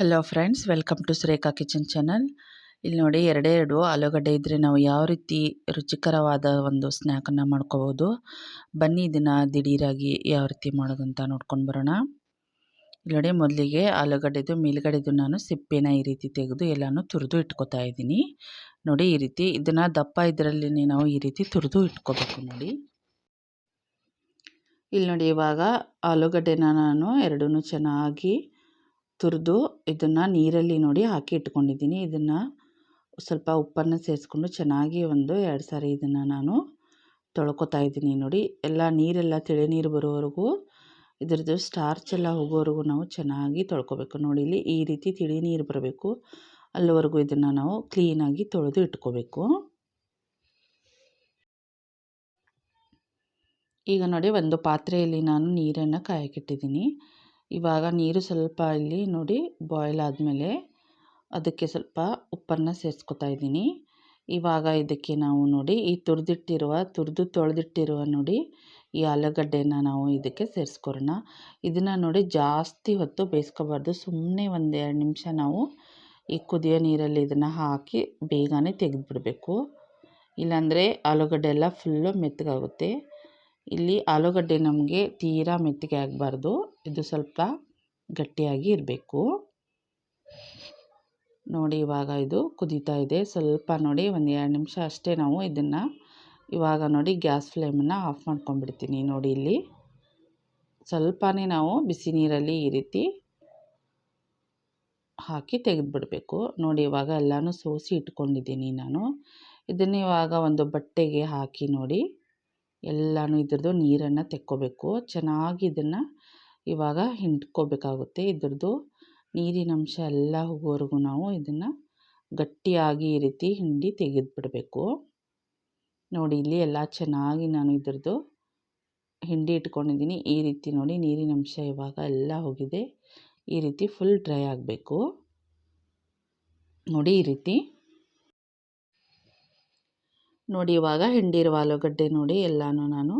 Hello friends welcome to Surekha kitchen channel ಇಲ್ಲಿ ನೋಡಿ ಎರಡೇ ಎರಡು ಆಲೂಗಡ್ಡೆ ಇದ್ದರೆ ನಾವು ಯಾವ ರೀತಿ ರುಚಿಕರವಾದ ಒಂದು ಸ್ನ್ಯಾಕನ್ನು ಮಾಡ್ಕೋಬೋದು ಬನ್ನಿ, ಇದನ್ನು ದಿಢೀರಾಗಿ ಯಾವ ರೀತಿ ಮಾಡೋದು ಅಂತ ನೋಡ್ಕೊಂಡು ಬರೋಣ. ಇಲ್ಲಿ ನೋಡಿ ಮೊದಲಿಗೆ ಆಲೂಗಡ್ಡೆದು, ಮೇಲುಗಡೆದು ನಾನು ಸಿಪ್ಪೆನ ಈ ರೀತಿ ತೆಗೆದು ಎಲ್ಲನೂ ತುರಿದು ಇಟ್ಕೋತಾ ಇದ್ದೀನಿ. ನೋಡಿ ಈ ರೀತಿ ಇದನ್ನು ದಪ್ಪ ಇದರಲ್ಲಿ ನಾವು ಈ ರೀತಿ ತುರಿದು ಇಟ್ಕೋಬೇಕು ನೋಡಿ. ಇಲ್ಲಿ ನೋಡಿ ಇವಾಗ ಆಲೂಗಡ್ಡೆನ ನಾನು ಎರಡೂ ಚೆನ್ನಾಗಿ ತುರಿದು ಇದನ್ನು ನೀರಲ್ಲಿ ನೋಡಿ ಹಾಕಿ ಇಟ್ಕೊಂಡಿದ್ದೀನಿ. ಇದನ್ನು ಸ್ವಲ್ಪ ಉಪ್ಪನ್ನು ಸೇರಿಸ್ಕೊಂಡು ಚೆನ್ನಾಗಿ ಒಂದು ಎರಡು ಸಾರಿ ಇದನ್ನು ನಾನು ತೊಳ್ಕೊತಾ ಇದ್ದೀನಿ ನೋಡಿ. ಎಲ್ಲ ನೀರೆಲ್ಲ ತಿಳಿ ನೀರು ಬರೋವರೆಗೂ ಇದ್ರದ್ದು ಸ್ಟಾರ್ಚ್ ಎಲ್ಲ ಹೋಗೋವರೆಗೂ ನಾವು ಚೆನ್ನಾಗಿ ತೊಳ್ಕೊಬೇಕು. ನೋಡಿ ಇಲ್ಲಿ ಈ ರೀತಿ ತಿಳಿ ನೀರು ಬರಬೇಕು. ಅಲ್ಲಿವರೆಗೂ ಇದನ್ನು ನಾವು ಕ್ಲೀನಾಗಿ ತೊಳೆದು ಇಟ್ಕೋಬೇಕು. ಈಗ ನೋಡಿ ಒಂದು ಪಾತ್ರೆಯಲ್ಲಿ ನಾನು ನೀರನ್ನು ಕಾಯಕ್ಕಿಟ್ಟಿದ್ದೀನಿ ಇವಾಗ ನೀರು ಸ್ವಲ್ಪ ಇಲ್ಲಿ ನೋಡಿ ಬಾಯ್ಲ್ ಆದಮೇಲೆ ಅದಕ್ಕೆ ಸ್ವಲ್ಪ ಉಪ್ಪನ್ನು ಸೇರಿಸ್ಕೊತಾ ಇದ್ದೀನಿ. ಇವಾಗ ಇದಕ್ಕೆ ನಾವು ನೋಡಿ ಈ ತುರಿದಿಟ್ಟಿರುವ, ತುರಿದು ತೊಳೆದಿಟ್ಟಿರುವ ನೋಡಿ ಈ ಆಲೂಗಡ್ಡೆನ ನಾವು ಇದಕ್ಕೆ ಸೇರಿಸ್ಕೊರೋಣ ಇದನ್ನು ನೋಡಿ ಜಾಸ್ತಿ ಹೊತ್ತು ಬೇಯಿಸ್ಕೋಬಾರ್ದು. ಸುಮ್ಮನೆ ಒಂದು ಎರಡು ನಿಮಿಷ ನಾವು ಈ ಕುದಿಯೋ ನೀರಲ್ಲಿ ಇದನ್ನು ಹಾಕಿ ಬೇಗನೆ ತೆಗೆದುಬಿಡಬೇಕು. ಇಲ್ಲಾಂದರೆ ಆಲೂಗಡ್ಡೆ ಎಲ್ಲ ಫುಲ್ಲು ಮೆತ್ತಗಾಗುತ್ತೆ. ಇಲ್ಲಿ ಆಲೂಗಡ್ಡೆ ನಮಗೆ ತೀರಾ ಮೆತ್ತಗೆ ಆಗಬಾರ್ದು. ಇದು ಸ್ವಲ್ಪ ಗಟ್ಟಿಯಾಗಿ ಇರಬೇಕು. ನೋಡಿ, ಇವಾಗ ಇದು ಕುದೀತಾ ಇದೆ. ಸ್ವಲ್ಪ ನೋಡಿ, ಒಂದು ಎರಡು ನಿಮಿಷ ಅಷ್ಟೇ ನಾವು ಇದನ್ನು ಇವಾಗ ನೋಡಿ ಗ್ಯಾಸ್ ಫ್ಲೇಮನ್ನು ಆಫ್ ಮಾಡ್ಕೊಂಡ್ಬಿಡ್ತೀನಿ ನೋಡಿ ಇಲ್ಲಿ. ಸ್ವಲ್ಪನೇ ನಾವು ಬಿಸಿ ನೀರಲ್ಲಿ ಈ ರೀತಿ ಹಾಕಿ ತೆಗೆದುಬಿಡಬೇಕು. ನೋಡಿ, ಇವಾಗ ಎಲ್ಲನೂ ಸೋಸಿ ಇಟ್ಕೊಂಡಿದ್ದೀನಿ ನಾನು. ಇದನ್ನು ಇವಾಗ ಒಂದು ಬಟ್ಟೆಗೆ ಹಾಕಿ ನೋಡಿ. ಎಲ್ಲನೂ ಇದ್ರದ್ದು ನೀರನ್ನು ತೆಕ್ಕೋಬೇಕು. ಚೆನ್ನಾಗಿ ಇದನ್ನು ಇವಾಗ ಹಿಂಡ್ಕೋಬೇಕಾಗುತ್ತೆ ಇದ್ರದ್ದು. ನೀರಿನಂಶ ಎಲ್ಲ ಹೋಗೋವರೆಗೂ ನಾವು ಇದನ್ನು ಗಟ್ಟಿಯಾಗಿ ಈ ರೀತಿ ಹಿಂಡಿ ತೆಗೆದುಬಿಡಬೇಕು. ನೋಡಿ, ಇಲ್ಲಿ ಎಲ್ಲ ಚೆನ್ನಾಗಿ ನಾನು ಇದ್ರದ್ದು ಹಿಂಡಿ ಇಟ್ಕೊಂಡಿದ್ದೀನಿ. ಈ ರೀತಿ ನೋಡಿ ನೀರಿನಂಶ ಇವಾಗ ಎಲ್ಲ ಹೋಗಿದೆ. ಈ ರೀತಿ ಫುಲ್ ಡ್ರೈ ಆಗಬೇಕು. ನೋಡಿ ಈ ರೀತಿ. ನೋಡಿ ಇವಾಗ ಹಿಂಡಿರುವ ಆಲೂಗಡ್ಡೆ ನೋಡಿ ಎಲ್ಲನೂ ನಾನು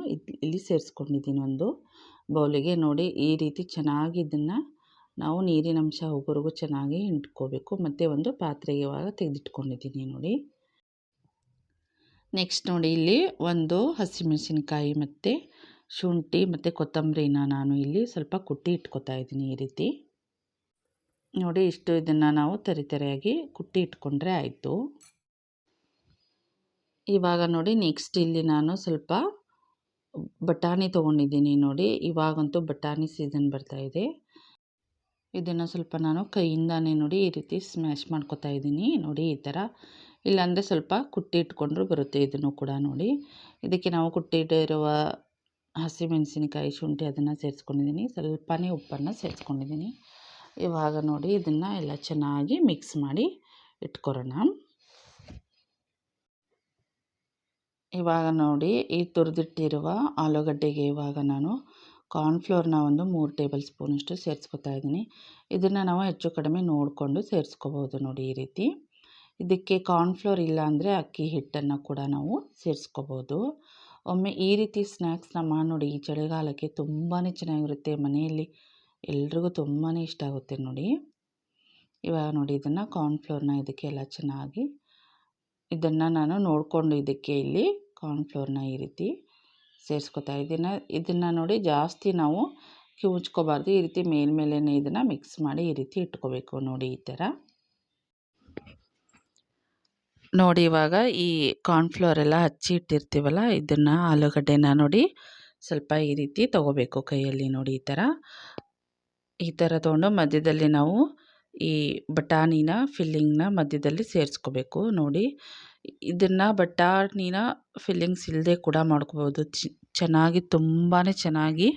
ಇಲ್ಲಿ ಸೇರಿಸ್ಕೊಂಡಿದ್ದೀನಿ ಒಂದು ಬೌಲಿಗೆ ನೋಡಿ ಈ ರೀತಿ ಚೆನ್ನಾಗಿ ಇದನ್ನು ನಾವು ನೀರಿನ ಅಂಶ ಚೆನ್ನಾಗಿ ಹಿಂಡ್ಕೋಬೇಕು. ಮತ್ತು ಒಂದು ಪಾತ್ರೆಗೆ ಇವಾಗ ತೆಗೆದಿಟ್ಕೊಂಡಿದ್ದೀನಿ ನೋಡಿ. ನೆಕ್ಸ್ಟ್ ನೋಡಿ ಇಲ್ಲಿ ಒಂದು ಹಸಿಮೆಣಸಿನ್ಕಾಯಿ ಮತ್ತು ಶುಂಠಿ ಮತ್ತು ಕೊತ್ತಂಬರಿನ ನಾನು ಇಲ್ಲಿ ಸ್ವಲ್ಪ ಕುಟ್ಟಿ ಇಟ್ಕೊತಾ ಇದ್ದೀನಿ ಈ ರೀತಿ. ನೋಡಿ ಇಷ್ಟು ಇದನ್ನು ನಾವು ತರಿತರಿಯಾಗಿ ಕುಟ್ಟಿ ಇಟ್ಕೊಂಡ್ರೆ ಆಯಿತು. ಇವಾಗ ನೋಡಿ ನೆಕ್ಸ್ಟ್ ಇಲ್ಲಿ ನಾನು ಸ್ವಲ್ಪ ಬಟಾಣಿ ತೊಗೊಂಡಿದ್ದೀನಿ ನೋಡಿ. ಇವಾಗಂತೂ ಬಟಾಣಿ ಸೀಸನ್ ಬರ್ತಾ ಇದೆ. ಇದನ್ನು ಸ್ವಲ್ಪ ನಾನು ಕೈಯಿಂದಾನೇ ನೋಡಿ ಈ ರೀತಿ ಸ್ಮ್ಯಾಶ್ ಮಾಡ್ಕೊತಾ ಇದ್ದೀನಿ. ನೋಡಿ ಈ ಥರ ಇಲ್ಲಾಂದರೆ ಸ್ವಲ್ಪ ಕುಟ್ಟಿ ಇಟ್ಕೊಂಡ್ರೂ ಬರುತ್ತೆ ಇದನ್ನು ಕೂಡ ನೋಡಿ. ಇದಕ್ಕೆ ನಾವು ಕುಟ್ಟಿಟ್ಟಿರುವ ಹಸಿಮೆಣಸಿನಕಾಯಿ ಶುಂಠಿ ಅದನ್ನು ಸೇರಿಸ್ಕೊಂಡಿದ್ದೀನಿ. ಸ್ವಲ್ಪನೇ ಉಪ್ಪನ್ನು ಸೇರಿಸ್ಕೊಂಡಿದ್ದೀನಿ. ಇವಾಗ ನೋಡಿ ಇದನ್ನು ಎಲ್ಲ ಚೆನ್ನಾಗಿ ಮಿಕ್ಸ್ ಮಾಡಿ ಇಟ್ಕೊರೋಣ ಇವಾಗ ನೋಡಿ ಈ ತುರಿದಿಟ್ಟಿರುವ ಆಲೂಗಡ್ಡೆಗೆ ಇವಾಗ ನಾನು ಕಾರ್ನ್ಫ್ಲೋರ್ನ ಒಂದು ಮೂರು ಟೇಬಲ್ ಸ್ಪೂನಷ್ಟು ಸೇರಿಸ್ಕೊತಾ ಇದ್ದೀನಿ. ಇದನ್ನು ನಾವು ಹೆಚ್ಚು ಕಡಿಮೆ ನೋಡಿಕೊಂಡು ಸೇರಿಸ್ಕೋಬೋದು ನೋಡಿ ಈ ರೀತಿ. ಇದಕ್ಕೆ ಕಾರ್ನ್ಫ್ಲೋರ್ ಇಲ್ಲ ಅಂದರೆ ಅಕ್ಕಿ ಹಿಟ್ಟನ್ನು ಕೂಡ ನಾವು ಸೇರಿಸ್ಕೋಬೋದು. ಒಮ್ಮೆ ಈ ರೀತಿ ಸ್ನ್ಯಾಕ್ಸ್ನ ಮಾಡಿ ನೋಡಿ, ಈ ಚಳಿಗಾಲಕ್ಕೆ ತುಂಬಾ ಚೆನ್ನಾಗಿರುತ್ತೆ. ಮನೆಯಲ್ಲಿ ಎಲ್ರಿಗೂ ತುಂಬಾ ಇಷ್ಟ ಆಗುತ್ತೆ ನೋಡಿ. ಇವಾಗ ನೋಡಿ ಇದನ್ನು ಕಾರ್ನ್ಫ್ಲೋರ್ನ ಇದಕ್ಕೆ ಇದಕ್ಕೆಲ್ಲ ಚೆನ್ನಾಗಿ ಇದನ್ನು ನಾನು ನೋಡಿಕೊಂಡು ಇದಕ್ಕೆ ಇಲ್ಲಿ ಕಾರ್ನ್ಫ್ಲೋರ್ನ ಈ ರೀತಿ ಸೇರಿಸ್ಕೊತಾ ಇದ್ದೀನ ಇದನ್ನು ನೋಡಿ ಜಾಸ್ತಿ ನಾವು ಕಿವುಚ್ಕೋಬಾರ್ದು. ಈ ರೀತಿ ಮೇಲ್ಮೇಲೇ ಇದನ್ನು ಮಿಕ್ಸ್ ಮಾಡಿ ಈ ರೀತಿ ಇಟ್ಕೋಬೇಕು ನೋಡಿ ಈ ಥರ. ನೋಡಿ ಇವಾಗ ಈ ಕಾರ್ನ್ಫ್ಲೋರ್ ಎಲ್ಲ ಹಚ್ಚಿ ಇಟ್ಟಿರ್ತೀವಲ್ಲ, ಇದನ್ನು ಆಲೂಗಡ್ಡೆನ ನೋಡಿ ಸ್ವಲ್ಪ ಈ ರೀತಿ ತೊಗೋಬೇಕು ಕೈಯಲ್ಲಿ ನೋಡಿ ಈ ಥರ. ಈ ಥರ ತೊಗೊಂಡು ಮಧ್ಯದಲ್ಲಿ ನಾವು ಈ ಬಟಾಣಿನ ಫಿಲ್ಲಿಂಗ್ನ ಮಧ್ಯದಲ್ಲಿ ಸೇರಿಸ್ಕೋಬೇಕು. ನೋಡಿ, ಇದನ್ನು ಬಟಾಣಿನ ಫಿಲ್ಲಿಂಗ್ಸ್ ಇಲ್ಲದೆ ಕೂಡ ಮಾಡ್ಕೋಬೋದು. ಚೆನ್ನಾಗಿ ತುಂಬಾ ಚೆನ್ನಾಗಿ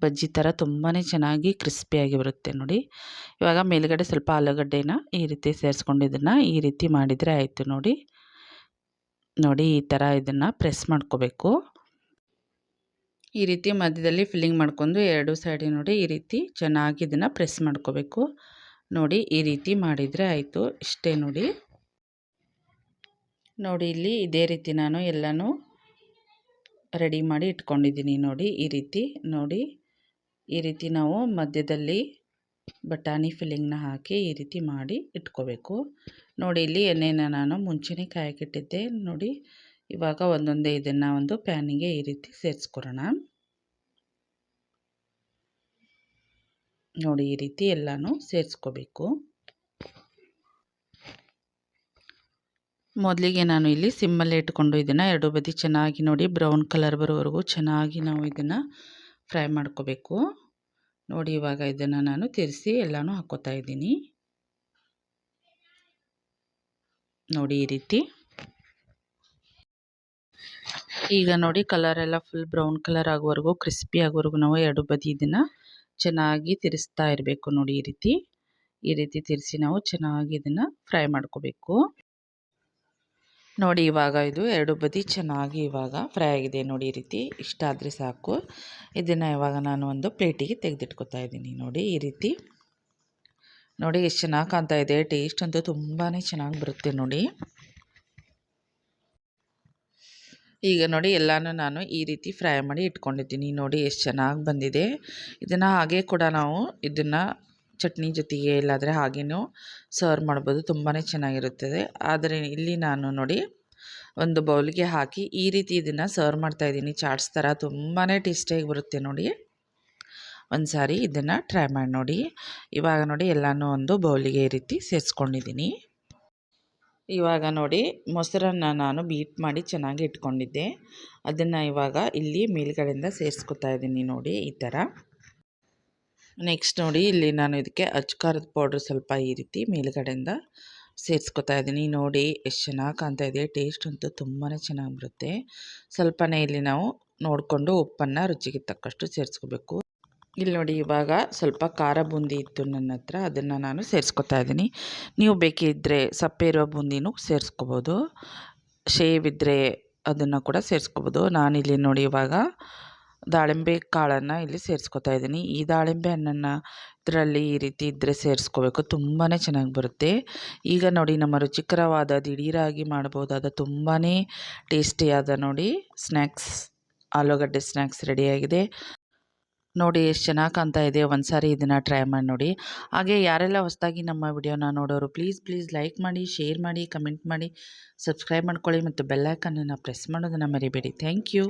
ಬಜ್ಜಿ ಥರ ತುಂಬಾ ಚೆನ್ನಾಗಿ ಕ್ರಿಸ್ಪಿಯಾಗಿ ಬರುತ್ತೆ ನೋಡಿ. ಇವಾಗ ಮೇಲುಗಡೆ ಸ್ವಲ್ಪ ಆಲೂಗಡ್ಡೆನ ಈ ರೀತಿ ಸೇರಿಸ್ಕೊಂಡು ಇದನ್ನು ಈ ರೀತಿ ಮಾಡಿದರೆ ಆಯಿತು ನೋಡಿ. ನೋಡಿ, ಈ ಥರ ಇದನ್ನು ಪ್ರೆಸ್ ಮಾಡ್ಕೋಬೇಕು. ಈ ರೀತಿ ಮಧ್ಯದಲ್ಲಿ ಫಿಲ್ಲಿಂಗ್ ಮಾಡ್ಕೊಂಡು ಎರಡು ಸೈಡಿ ನೋಡಿ ಈ ರೀತಿ ಚೆನ್ನಾಗಿ ಇದನ್ನು ಪ್ರೆಸ್ ಮಾಡ್ಕೋಬೇಕು. ನೋಡಿ ಈ ರೀತಿ ಮಾಡಿದರೆ ಆಯಿತು. ಇಷ್ಟೇ ನೋಡಿ. ನೋಡಿ ಇಲ್ಲಿ ಇದೇ ರೀತಿ ನಾನು ಎಲ್ಲನೂ ರೆಡಿ ಮಾಡಿ ಇಟ್ಕೊಂಡಿದ್ದೀನಿ ನೋಡಿ ಈ ರೀತಿ. ನೋಡಿ ಈ ರೀತಿ ನಾವು ಮಧ್ಯದಲ್ಲಿ ಬಟಾಣಿ ಫಿಲ್ಲಿಂಗ್ನ ಹಾಕಿ ಈ ರೀತಿ ಮಾಡಿ ಇಟ್ಕೋಬೇಕು. ನೋಡಿ ಇಲ್ಲಿ ಎಣ್ಣೆನ ನಾನು ಮುಂಚೆನೇ ಕಾಯಕ್ಕಿಟ್ಟಿದ್ದೆ ನೋಡಿ ಇವಾಗ ಒಂದೊಂದೇ ಇದನ್ನು ಒಂದು ಪ್ಯಾನಿಗೆ ಈ ರೀತಿ ಸೇರಿಸ್ಕೊರೋಣ ನೋಡಿ ಈ ರೀತಿ ಎಲ್ಲನೂ ಸೇರಿಸ್ಕೋಬೇಕು. ಮೊದಲಿಗೆ ನಾನು ಇಲ್ಲಿ ಸಿಮ್ಮಲ್ಲೇ ಇಟ್ಕೊಂಡು ಇದನ್ನು ಎರಡು ಬದಿ ಚೆನ್ನಾಗಿ ನೋಡಿ ಬ್ರೌನ್ ಕಲರ್ ಬರೋವರೆಗೂ ಚೆನ್ನಾಗಿ ನಾವು ಇದನ್ನು ಫ್ರೈ ಮಾಡ್ಕೋಬೇಕು. ನೋಡಿ ಇವಾಗ ಇದನ್ನು ನಾನು ತಿರ್ಸಿ ಎಲ್ಲನೂ ಹಾಕೋತಾ ಇದ್ದೀನಿ. ನೋಡಿ ಈ ರೀತಿ. ಈಗ ನೋಡಿ ಕಲರ್ ಎಲ್ಲ ಫುಲ್ ಬ್ರೌನ್ ಕಲರ್ ಆಗೋವರೆಗೂ ಕ್ರಿಸ್ಪಿ ಆಗೋವರೆಗೂ ನಾವು ಎರಡು ಬದಿ ಇದನ್ನು ಚೆನ್ನಾಗಿ ತಿರ್ಸ್ತಾ ಇರಬೇಕು ನೋಡಿ ಈ ರೀತಿ. ಈ ರೀತಿ ತಿರ್ಸಿ ನಾವು ಚೆನ್ನಾಗಿ ಇದನ್ನು ಫ್ರೈ ಮಾಡ್ಕೋಬೇಕು. ನೋಡಿ ಇವಾಗ ಇದು ಎರಡು ಬದಿ ಚೆನ್ನಾಗಿ ಇವಾಗ ಫ್ರೈ ಆಗಿದೆ ನೋಡಿ ಈ ರೀತಿ. ಇಷ್ಟ ಆದರೆ ಸಾಕು. ಇದನ್ನು ಇವಾಗ ನಾನು ಒಂದು ಪ್ಲೇಟಿಗೆ ತೆಗೆದಿಟ್ಕೊತಾ ಇದ್ದೀನಿ ನೋಡಿ ಈ ರೀತಿ. ನೋಡಿ ಎಷ್ಟು ಚೆನ್ನಾಗಿ ಕಾಣ್ತಾ ಇದೆ, ಟೇಸ್ಟ್ ಅಂತೂ ತುಂಬಾ ಚೆನ್ನಾಗಿ ಬರುತ್ತೆ ನೋಡಿ. ಈಗ ನೋಡಿ ಎಲ್ಲನೂ ನಾನು ಈ ರೀತಿ ಫ್ರೈ ಮಾಡಿ ಇಟ್ಕೊಂಡಿದ್ದೀನಿ. ನೋಡಿ ಎಷ್ಟು ಚೆನ್ನಾಗಿ ಬಂದಿದೆ. ಇದನ್ನು ಹಾಗೆ ಕೂಡ ನಾವು ಇದನ್ನು ಚಟ್ನಿ ಜೊತೆಗೆ ಇಲ್ಲಾದರೆ ಹಾಗೇನೂ ಸರ್ವ್ ಮಾಡ್ಬೋದು. ತುಂಬಾ ಚೆನ್ನಾಗಿರುತ್ತದೆ. ಆದರೆ ಇಲ್ಲಿ ನಾನು ನೋಡಿ ಒಂದು ಬೌಲ್ಗೆ ಹಾಕಿ ಈ ರೀತಿ ಇದನ್ನು ಸರ್ವ್ ಮಾಡ್ತಾಯಿದ್ದೀನಿ ಚಾಟ್ಸ್ ಥರ ತುಂಬಾ ಟೇಸ್ಟಿಯಾಗಿ ಬರುತ್ತೆ ನೋಡಿ. ಒಂದು ಸಾರಿ ಇದನ್ನು ಟ್ರೈ ಮಾಡಿ ನೋಡಿ. ಇವಾಗ ನೋಡಿ ಎಲ್ಲನೂ ಒಂದು ಬೌಲಿಗೆ ಈ ರೀತಿ ಸೇರಿಸ್ಕೊಂಡಿದ್ದೀನಿ. ಇವಾಗ ನೋಡಿ ಮೊಸರನ್ನು ನಾನು ಬೀಟ್ ಮಾಡಿ ಚೆನ್ನಾಗಿ ಇಟ್ಕೊಂಡಿದ್ದೆ. ಅದನ್ನು ಇವಾಗ ಇಲ್ಲಿ ಮೇಲ್ಗಡೆಯಿಂದ ಸೇರಿಸ್ಕೊತಾ ಇದ್ದೀನಿ ನೋಡಿ ಈ ಥರ ನೆಕ್ಸ್ಟ್ ನೋಡಿ ಇಲ್ಲಿ ನಾನು ಇದಕ್ಕೆ ಅಚ್ಕಾರದ ಪೌಡ್ರ್ ಸ್ವಲ್ಪ ಈ ರೀತಿ ಮೇಲ್ಗಡೆಯಿಂದ ಸೇರಿಸ್ಕೊತಾ ಇದ್ದೀನಿ. ನೋಡಿ ಎಷ್ಟು ಚೆನ್ನಾಗಿ ಕಾಣ್ತಾ ಇದೆ. ಟೇಸ್ಟ್ ಅಂತೂ ತುಂಬಾ ಚೆನ್ನಾಗಿ ಬರುತ್ತೆ. ಸ್ವಲ್ಪನೇ ಇಲ್ಲಿ ನಾವು ನೋಡಿಕೊಂಡು ಉಪ್ಪನ್ನು ರುಚಿಗೆ ತಕ್ಕಷ್ಟು ಸೇರಿಸ್ಕೋಬೇಕು. ಇಲ್ಲಿ ನೋಡಿ ಇವಾಗ ಸ್ವಲ್ಪ ಖಾರ ಬೂಂದಿ ಇತ್ತು ನನ್ನ ಹತ್ರ, ಅದನ್ನು ನಾನು ಸೇರಿಸ್ಕೊತಾ ಇದ್ದೀನಿ. ನೀವು ಬೇಕಿದ್ದರೆ ಸಪ್ಪೆ ಇರೋ ಬೂಂದಿನೂ ಸೇರಿಸ್ಕೋಬೋದು. ಶೇವ್ ಇದ್ದರೆ ಅದನ್ನು ಕೂಡ ಸೇರಿಸ್ಕೋಬೋದು. ನಾನಿಲ್ಲಿ ನೋಡಿ ಇವಾಗ ದಾಳಿಂಬೆ ಕಾಳನ್ನು ಇಲ್ಲಿ ಸೇರಿಸ್ಕೊತಾ ಇದ್ದೀನಿ. ಈ ದಾಳಿಂಬೆ ಹಣ್ಣನ್ನು ಇದರಲ್ಲಿ ಈ ರೀತಿ ಇದ್ದರೆ ಸೇರಿಸ್ಕೋಬೇಕು. ತುಂಬಾ ಚೆನ್ನಾಗಿ ಬರುತ್ತೆ. ಈಗ ನೋಡಿ ನಮ್ಮ ರುಚಿಕರವಾದ ದಿಢೀರಾಗಿ ಮಾಡ್ಬೋದಾದ ತುಂಬಾ ಟೇಸ್ಟಿಯಾದ ನೋಡಿ ಸ್ನ್ಯಾಕ್ಸ್, ಆಲೂಗಡ್ಡೆ ಸ್ನ್ಯಾಕ್ಸ್ ರೆಡಿಯಾಗಿದೆ ನೋಡಿ ಎಷ್ಟು ಚೆನ್ನಾಗಿ ಕಾಣ್ತಾ ಇದೆ. ಒಂದು ಸಾರಿ ಇದನ್ನು ಟ್ರೈ ಮಾಡಿ ನೋಡಿ. ಹಾಗೆ ಯಾರೆಲ್ಲ ಹೊಸದಾಗಿ ನಮ್ಮ ವಿಡಿಯೋನ ನೋಡೋರು ಪ್ಲೀಸ್ ಪ್ಲೀಸ್ ಲೈಕ್ ಮಾಡಿ ಶೇರ್ ಮಾಡಿ ಕಮೆಂಟ್ ಮಾಡಿ ಸಬ್ಸ್ಕ್ರೈಬ್ ಮಾಡ್ಕೊಳ್ಳಿ ಮತ್ತು ಬೆಲ್ಲೈಕನ್ನನ್ನು ಪ್ರೆಸ್ ಮಾಡೋದನ್ನು ಮರಿಬೇಡಿ. Thank you